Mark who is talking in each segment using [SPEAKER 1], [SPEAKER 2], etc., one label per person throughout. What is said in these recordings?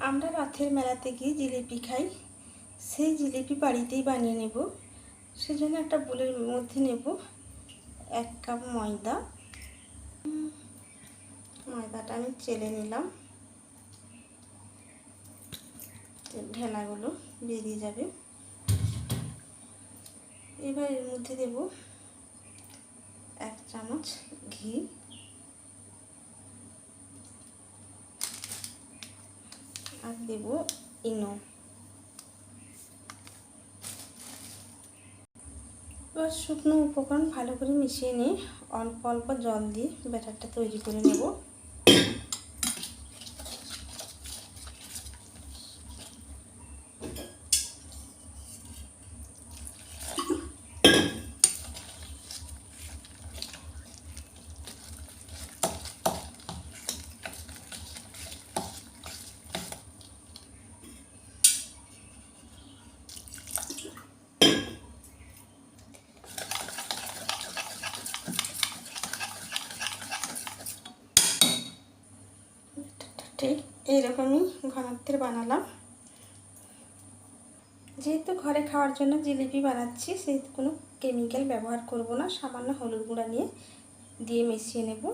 [SPEAKER 1] আমরা রথের মেলাতে গিয়ে জিলিপি খাই। সেই জিলিপি বাড়িতেই বানিয়ে নেব। সেজন্য একটা বোলের মধ্যে নেব এক কাপ ময়দা। ময়দাটা আমি চেলে নিলাম। ঢেলাগুলো বেরিয়ে যাবে। এবার এর মধ্যে দেব এক চামচ ঘি। আর দেব ইনো এবার শুকনো উপকরণ ভালো করে মিশিয়ে নিয়ে অল্প অল্প জল দিয়ে ব্যাটারটা তৈরি করে নেব। এইরকমই ঘনত্বের বানালাম। যেহেতু ঘরে খাওয়ার জন্য জিলিপি বানাচ্ছি সেহেতু কোনো কেমিক্যাল ব্যবহার করব না। সামান্য হলুদ গুঁড়া নিয়ে দিয়ে মিশিয়ে নেব।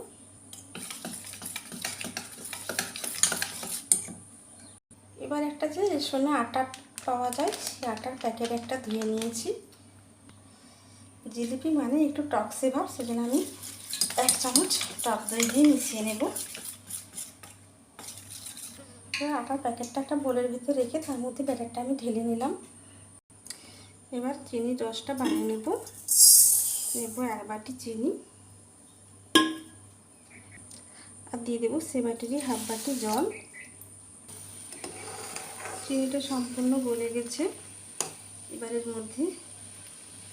[SPEAKER 1] এবার একটা যে রেশনে আটা পাওয়া যায়, সেই আটার প্যাকেট একটা ধুয়ে নিয়েছি। জিলিপি মানে একটু টকসে ভাব সেজন্য আমি এক চামচ টক দই দিয়ে মিশিয়ে নেব। আটার প্যাকেটটা একটা বোলের ভিতরে রেখে তার মধ্যে ব্যাটারটা আমি ঢেলে নিলাম। এবার চিনির রসটা বানিয়ে নেব। নেব এক বাটি চিনি। আর দিয়ে দেবো সে বাটিরই হাফ বাটি জল। চিনিটা সম্পূর্ণ গলে গেছে। এবারের মধ্যে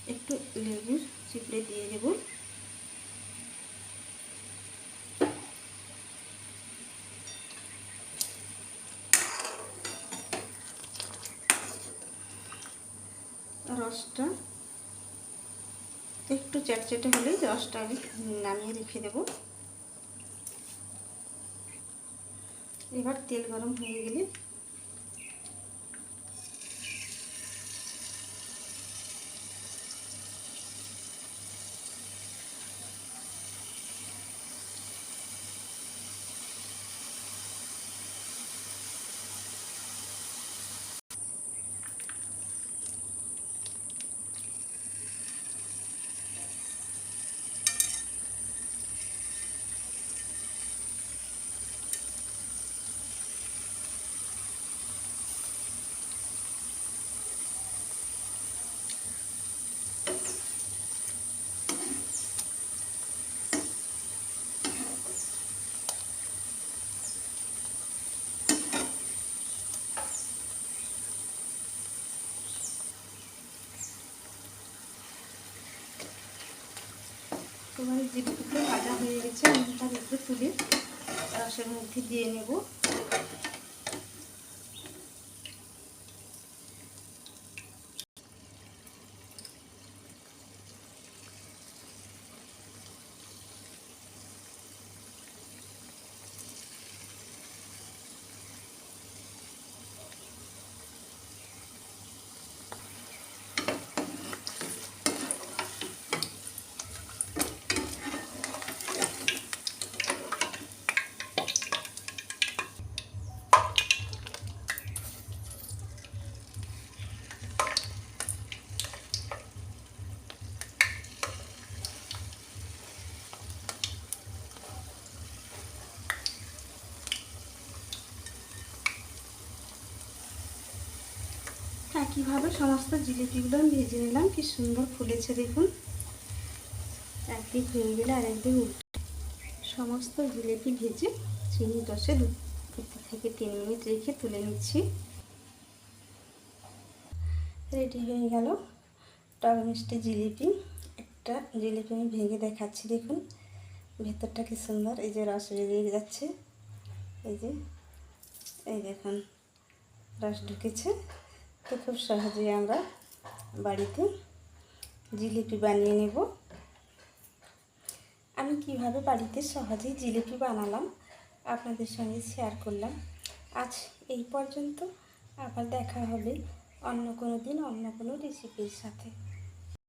[SPEAKER 1] একটু লেবুর চিপড়ে দিয়ে দেবো। রসটা একটু চ্যাটচেটে হলেই রসটা আমি নামিয়ে রেখে দেব। এবার তেল গরম হয়ে গেলে তোমার টুকরো ভাজা হয়ে গেছে আমি তার একটু তুলে রসের মধ্যে দিয়ে নেব। একইভাবে সমস্ত জিলিপিগুলো ভেজে নিলাম, কি সুন্দর ফুলেছে দেখুন। একদিক হয়ে গেলে আর একদিক সমস্ত জিলিপি ভেজে চিনি রসে দু থেকে তিন মিনিট রেখে তুলে নিচ্ছি। রেডি হয়ে গেল টক মিষ্টি জিলিপি। একটা জিলিপি আমি ভেঙে দেখাচ্ছি দেখুন। ভেতরটা কি সুন্দর, এই যে রস বেরিয়ে যাচ্ছে। এই যে, এই দেখুন, রস ঢুকেছে। তো খুব সহজেই আমরা বাড়িতে জিলিপি বানিয়ে নেব। আমি কীভাবে বাড়িতে সহজেই জিলিপি বানালাম আপনাদের সঙ্গে শেয়ার করলাম। আজ এই পর্যন্ত আবার দেখা হবে অন্য কোনো দিন অন্য কোনো রেসিপির সাথে।